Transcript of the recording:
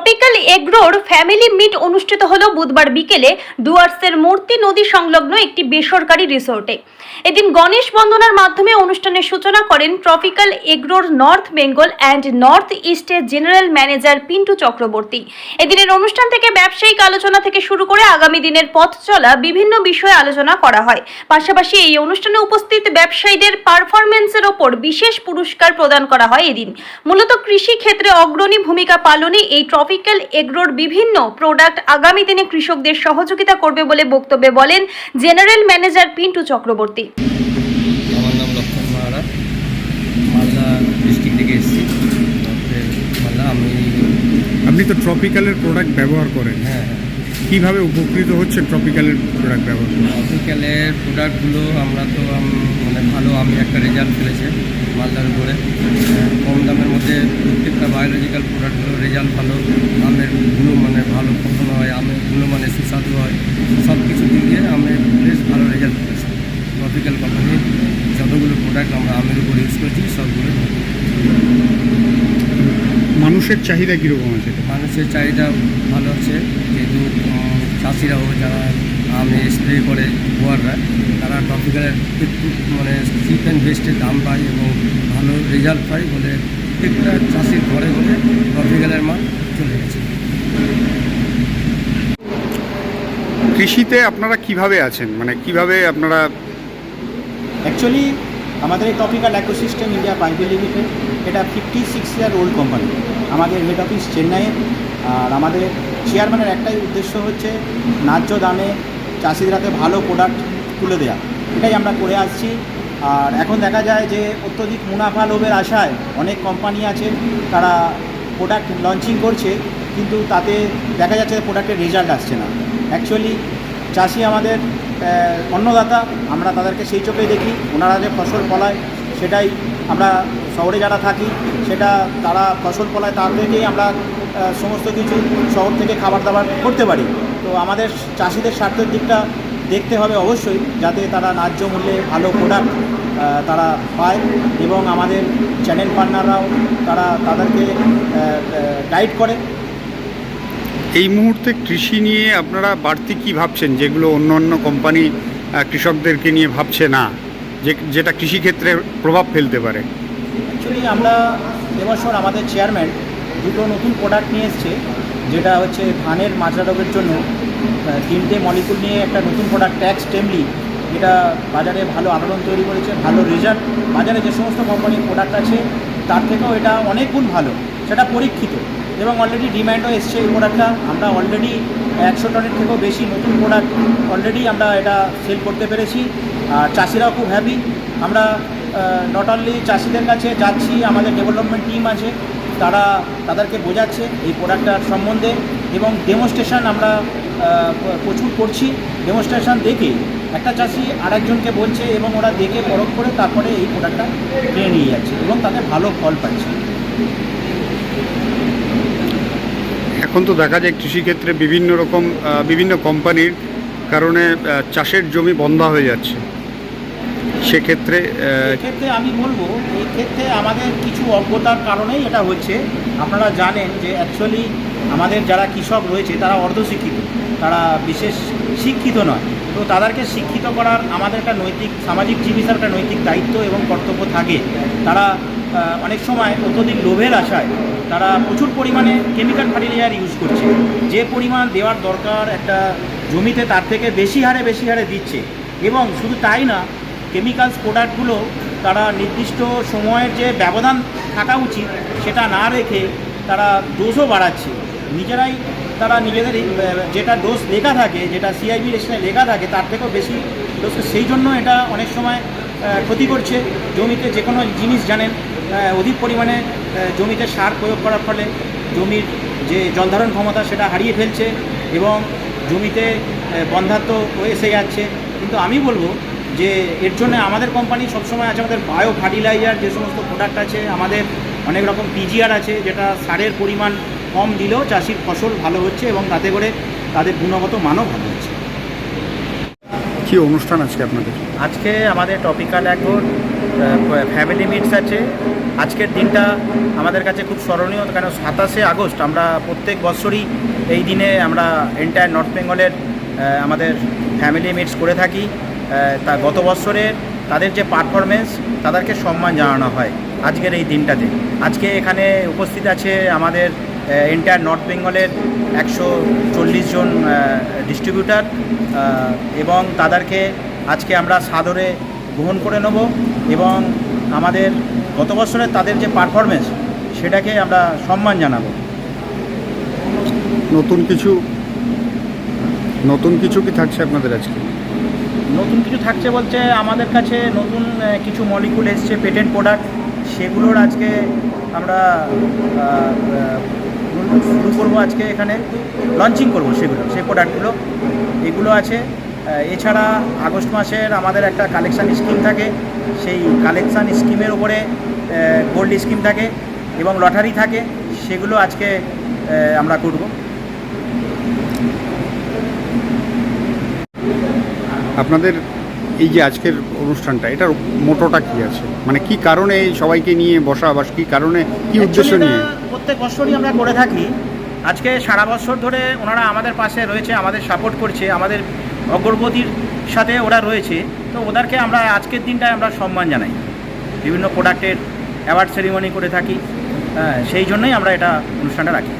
Tropical এগ্রোর family meet অনুষ্ঠিত হলো বুধবার বিকেলে ডুয়ার্সের মূর্তি নদী সংলগ্ন একটি বেসরকারি রিসোর্টে। এদিন গণেশ বন্দনার মাধ্যমে অনুষ্ঠানের সূচনা করেন ট্রপিক্যাল এগ্রোর নর্থ বেঙ্গল অ্যান্ড নর্থ ইস্টের জেনারেল ম্যানেজার পিন্টু চক্রবর্তী এদিনের অনুষ্ঠান থেকে ব্যবসায়িক আলোচনা থেকে শুরু করে আগামী দিনের পথ চলা বিভিন্ন বিষয়ে আলোচনা করা হয়। পাশাপাশি এই অনুষ্ঠানে উপস্থিত ব্যবসায়ীদের পারফরমেন্সের ওপর বিশেষ পুরস্কার প্রদান করা হয় এদিন। মূলত কৃষি ক্ষেত্রে অগ্রণী ভূমিকা পালনে এই ট্রপিক্যাল এগ্রোর বিভিন্ন প্রোডাক্ট আগামী দিনে কৃষকদের সহযোগিতা করবে বলে বক্তব্যে বলেন জেনারেল ম্যানেজার পিন্টু চক্রবর্তী। আমার নাম লক্ষণ মাহারা। মালদা ডিস্ট্রিক্ট থেকে এসেছি। মালদা আমি আপনি তো ট্রপিক্যালের প্রোডাক্ট ব্যবহার করেন। হ্যাঁ। কীভাবে উপকৃত হচ্ছেন ট্রপিক্যালের প্রোডাক্ট ব্যবহার করে টপিক্যালের প্রোডাক্টগুলো আমরা তো মানে ভালো, আমি একটা রেজাল্ট ফেলেছে মালদার উপরে কম দামের মধ্যে প্রত্যেকটা বায়োলজিক্যাল প্রোডাক্টগুলো রেজাল্ট ভালো, আমের গুণ মানে ভালো, ফলন হয়, আমের গুণমানে সুস্বাদু হয়, সব কিছু দিয়ে আমের বেশ ভালো রেজাল্ট ফেলেছে টপিক্যাল কোম্পানির যতগুলো প্রোডাক্ট আমরা আমের উপর ইউজ করেছি, সবগুলো। মানুষের চাহিদা কীরকম আছে? মানুষের চাহিদা ভালো আছে। যেহেতু চাষিরাও যারা আমি স্প্রে করে গোয়াররা তারা টপিক্যালের একটু মানে চিপ অ্যান্ড বেস্টের দাম পায় এবং ভালো রেজাল্ট পায় বলে প্রত্যেকটা চাষির ঘরে ঘরে টপিক্যালের মাল চলে গেছে। কৃষিতে আপনারা কীভাবে আছেন? মানে কীভাবে আপনারা অ্যাকচুয়ালি আমাদের এই tropical ecosystem India private limited এটা fifty six year old company আমাদের হেড অফিস চেন্নাইয়ে। আর আমাদের চেয়ারম্যানের একটাই উদ্দেশ্য হচ্ছে ন্যায্য দামে চাষিদের হাতে ভালো প্রোডাক্ট তুলে দেওয়া এটাই আমরা করে আসছি। আর এখন দেখা যায় যে অত্যধিক মুনাফা লোভের আশায় অনেক কোম্পানি আছে, তারা প্রোডাক্ট লঞ্চিং করছে, কিন্তু তাতে দেখা যাচ্ছে প্রোডাক্টের রেজাল্ট আসছে না। অ্যাকচুয়ালি চাষি আমাদের অন্নদাতা, আমরা তাদেরকে সেই চোখেই দেখি। ওনারা যে ফসল ফলায়, সেটাই আমরা শহরে যারা থাকি, সেটা তারা ফসল ফলায় তার থেকেই আমরা সমস্ত কিছু শহর থেকে খাবার দাবার করতে পারি। তো আমাদের চাষিদের স্বার্থের দিকটা দেখতে হবে অবশ্যই, যাতে তারা ন্যায্য মূল্যে ভালো প্রোডাক্ট তারা পায় এবং আমাদের চ্যানেল পার্টনাররাও তারা তাদেরকে গাইড করে। এই মুহূর্তে কৃষি নিয়ে আপনারা বাড়তি কি ভাবছেন? যেগুলো অন্য অন্য কোম্পানি কৃষকদেরকে নিয়ে ভাবছে না, যে, যেটা কৃষিক্ষেত্রে প্রভাব ফেলতে পারে। অ্যাকচুয়ালি আমরা এবছর আমাদের চেয়ারম্যান দুটো নতুন প্রোডাক্ট নিয়ে এসছে, যেটা হচ্ছে ধানের মাজরা রোগের জন্য তিনটে মলিকুল নিয়ে একটা নতুন প্রোডাক্ট ট্যাক্স টেমলি এটা বাজারে ভালো আলোড়ন তৈরি করেছে, ভালো রেজাল্ট বাজারে যে সমস্ত কোম্পানির প্রোডাক্ট আছে, তার থেকেও এটা অনেক গুণ ভালো, সেটা পরীক্ষিত। এবং অলরেডি ডিম্যান্ডও এসছে এই প্রোডাক্টটা আমরা অলরেডি একশো টনের থেকেও বেশি নতুন প্রোডাক্ট অলরেডি আমরা এটা সেল করতে পেরেছি। আর চাষিরাও খুব হ্যাপি আমরা নট অনলি চাষিদের কাছে যাচ্ছি, আমাদের ডেভেলপমেন্ট টিম আছে, তারা তাদেরকে বোঝাচ্ছে এই প্রোডাক্টটার সম্বন্ধে এবং ডেমনস্ট্রেশন আমরা প্রচুর করছি। ডেমনস্ট্রেশন দেখে একটা চাষি আরেকজনকে বলছে এবং ওরা দেখে পরখ করে তারপরে এই প্রোডাক্টটা কিনে নিয়ে যাচ্ছে এবং তাতে ভালো ফল পাচ্ছে। এখন তো দেখা যায় কৃষিক্ষেত্রে বিভিন্ন রকম বিভিন্ন কোম্পানির কারণে চাষের জমি বন্ধ হয়ে যাচ্ছে। সেক্ষেত্রে আহ, এক্ষেত্রে আমি বলব এই ক্ষেত্রে আমাদের কিছু অজ্ঞতার কারণেই এটা হচ্ছে আপনারা জানেন যে অ্যাকচুয়ালি আমাদের যারা কৃষক রয়েছে তারা অর্ধশিক্ষিত। তারা বিশেষ শিক্ষিত নয়। তো তাদেরকে শিক্ষিত করার আমাদের একটা নৈতিক সামাজিক জীবিকার একটা নৈতিক দায়িত্ব এবং কর্তব্য থাকে। তারা অনেক সময় অত্যধিক লোভের আশায় তারা প্রচুর পরিমাণে কেমিক্যাল ফার্টিলাইজার ইউজ করছে। যে পরিমাণ দেওয়ার দরকার একটা জমিতে তার থেকে বেশি হারে বেশি হারে দিচ্ছে। এবং শুধু তাই না কেমিক্যালস প্রোডাক্টগুলো তারা নির্দিষ্ট সময়ের যে ব্যবধান থাকা উচিত, সেটা না রেখে তারা ডোজও বাড়াচ্ছে। নিজেরাই তারা নিজেদের যেটা ডোজ লেখা থাকে, যেটা সিআইবি রেশনে লেখা থাকে, তার থেকেও বেশি ডোজ সেই জন্য এটা অনেক সময় ক্ষতি করছে। জমিতে যে কোনো জিনিস জানেন অধিক পরিমাণে জমিতে সার প্রয়োগ করার ফলে জমির যে জলধারণ ক্ষমতা, সেটা হারিয়ে ফেলছে এবং জমিতে বন্ধাত্ম এসে যাচ্ছে। কিন্তু আমি বলব যে এর জন্য আমাদের কোম্পানি সবসময় আছে আমাদের বায়ো ফার্টিলাইজার যে সমস্ত প্রোডাক্ট আছে আমাদের অনেক রকম পিজিআর আছে যেটা সারের পরিমাণ কম দিলেও চাষির ফসল ভালো হচ্ছে এবং তাতে করে তাদের গুণগত মানও ভালো হচ্ছে। কি অনুষ্ঠান আজকে আপনাদের? আজকে আমাদের টপিক্যাল এখন ফ্যামিলি মিটস আছে। আজকের দিনটা আমাদের কাছে খুব স্মরণীয় কেন সাতাশে আগস্ট আমরা প্রত্যেক বছরই এই দিনে আমরা এন্টায়ার নর্থ বেঙ্গলের আমাদের ফ্যামিলি মিটস করে থাকি। তা গত বছরের তাদের যে পারফরমেন্স তাদেরকে সম্মান জানানো হয় আজকের এই দিনটাতে। আজকে এখানে উপস্থিত আছে আমাদের এন্টায়ার নর্থ বেঙ্গলের একশো চল্লিশ জন ডিস্ট্রিবিউটার এবং তাদেরকে আজকে আমরা সাদরে গ্রহণ করে নেব এবং আমাদের গত বছরের তাদের যে পারফরমেন্স সেটাকে আমরা সম্মান জানাব। নতুন কিছু নতুন কিছু কি থাকছে আপনাদের আজকে? নতুন কিছু থাকছে বলছে আমাদের কাছে, নতুন কিছু মলিকুল এসছে পেটেন্ট প্রোডাক্ট সেগুলোর আজকে আমরা শুরু করব আজকে এখানে লঞ্চিং করব সেগুলো, সেই প্রোডাক্টগুলো এগুলো আছে এছাড়া আগস্ট মাসের আমাদের একটা কালেকশান স্কিম থাকে, সেই কালেকশান স্কিমের উপরে গোল্ড স্কিম থাকে এবং লটারি থাকে, সেগুলো আজকে আমরা করব। আপনাদের এই যে আজকের অনুষ্ঠানটা এটার মোটোটা কি আছে? মানে কি কারণে সবাইকে নিয়ে বসা বা কি কারণে কি উদ্দেশ্য নিয়ে? প্রত্যেক বছরই আমরা করে থাকি। আজকে সারা বছর ধরে ওনারা আমাদের পাশে রয়েছে আমাদের সাপোর্ট করছে আমাদের অগ্রগতির সাথে ওরা রয়েছে। তো ওদেরকে আমরা আজকের দিনটায় আমরা সম্মান জানাই। বিভিন্ন প্রোডাক্টের অ্যাওয়ার্ড সেরিমনি করে থাকি। হ্যাঁ সেই জন্যই আমরা এটা অনুষ্ঠানটা রাখি।